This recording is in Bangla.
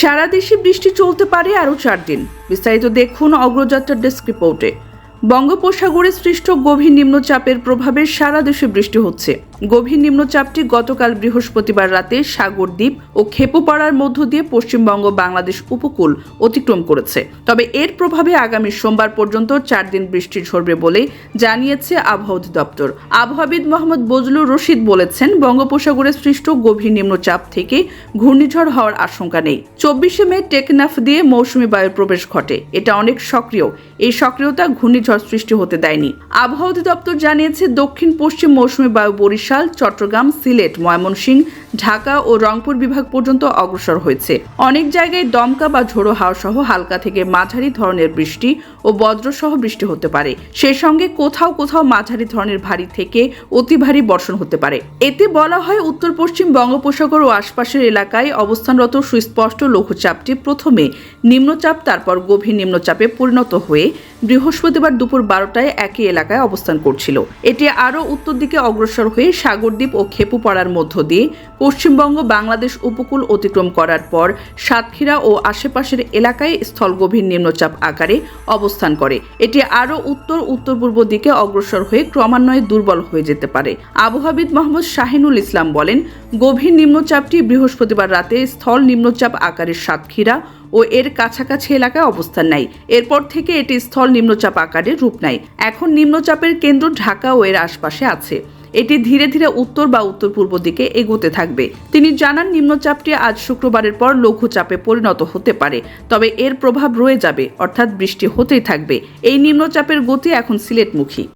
সারা দেশে বৃষ্টি চলতে পারে আরও চার দিন। বিস্তারিত দেখুন অগ্রযাত্রার ডেস্ক রিপোর্টে। বঙ্গোপসাগরে সৃষ্ট গভীর নিম্নচাপের প্রভাবে সারা দেশে বৃষ্টি হচ্ছে। গভীর নিম্নচাপটি গতকাল বৃহস্পতিবার রাতে সাগরদ্বীপ ও খেপুপাড়ার মধ্য দিয়ে পশ্চিমবঙ্গ, বাংলাদেশ উপকূল অতিক্রম করেছে। তবে এর প্রভাবে আগামী সোমবার পর্যন্ত চার দিন বৃষ্টি ঝরবে বলে জানিয়েছে আবহাওয়া অধিদপ্তর। আবহাওয়াবিদ মোহাম্মদ বজলুর রশিদ বলেছেন, বঙ্গোপসাগরে সৃষ্ট গভীর নিম্নচাপ থেকে ঘূর্ণিঝড় হওয়ার আশঙ্কা নেই। চব্বিশে মে টেকনাফ দিয়ে মৌসুমি বায়ুর প্রবেশ ঘটে। এটা অনেক সক্রিয়। এই সক্রিয়তা ঘূর্ণিঝড় সৃষ্টি হতে দেয়নি। আবহাওয়া অধিদপ্তর জানিয়েছে, দক্ষিণ পশ্চিম মৌসুমি বায়ু বরিশাল, চট্টগ্রাম, সিলেট, ময়মনসিংহ, ঢাকা ও রংপুর বিভাগ পর্যন্ত অগ্রসর হয়েছে। অনেক জায়গায় দমকা বা ঝোড়ো হাওয়া সহ হালকা থেকে মাঝারি ধরনের বৃষ্টি ও বজ্রসহ বৃষ্টি হতে পারে। সেই সঙ্গে কোথাও কোথাও মাঝারি ধরনের ভারী থেকে অতি ভারী বর্ষণ হতে পারে। এতে বলা হয়, উত্তর পশ্চিম বঙ্গোপসাগর ও আশপাশের এলাকায় অবস্থানরত সুস্পষ্ট লঘুচাপটি প্রথমে নিম্নচাপ, তারপর গভীর নিম্নচাপে পরিণত হয়ে বৃহস্পতিবার দুপুর বারোটায় একই এলাকায় অবস্থান করছিল। এটি আরও উত্তর দিকে অগ্রসর হয়ে সাগরদ্বীপ ও খেপুপাড়ার মধ্য দিয়ে পশ্চিমবঙ্গ বাংলাদেশ উপকূল অতিক্রম করার পর সাতক্ষীরা ও আশেপাশের এলাকায় স্থল গভীর নিম্নচাপ আকারে অবস্থান করে। এটি আরও উত্তর উত্তর পূর্ব দিকে অগ্রসর হয়ে ক্রমান্বয়ে দুর্বল হয়ে যেতে পারে। আবহাবিদ মোহাম্মদ শাহিনুল ইসলাম বলেন গভীর নিম্নচাপটি বৃহস্পতিবার রাতে স্থল নিম্নচাপ আকারের সাতক্ষীরা ও এর কাছাকাছি এলাকায় অবস্থান নেয়। এরপর থেকে এটি স্থল নিম্নচাপ আকারে রূপ নেয়। এখন নিম্নচাপের কেন্দ্র ঢাকা ও এর আশপাশে আছে। এটি ধীরে ধীরে উত্তর বা উত্তর পূর্ব দিকে এগোতে থাকবে। তিনি জানান, নিম্নচাপটি আজ শুক্রবারের পর লঘুচাপে পরিণত হতে পারে, তবে এর প্রভাব রয়ে যাবে, অর্থাৎ বৃষ্টি হতেই থাকবে। এই নিম্নচাপের গতি এখন সিলেটমুখী।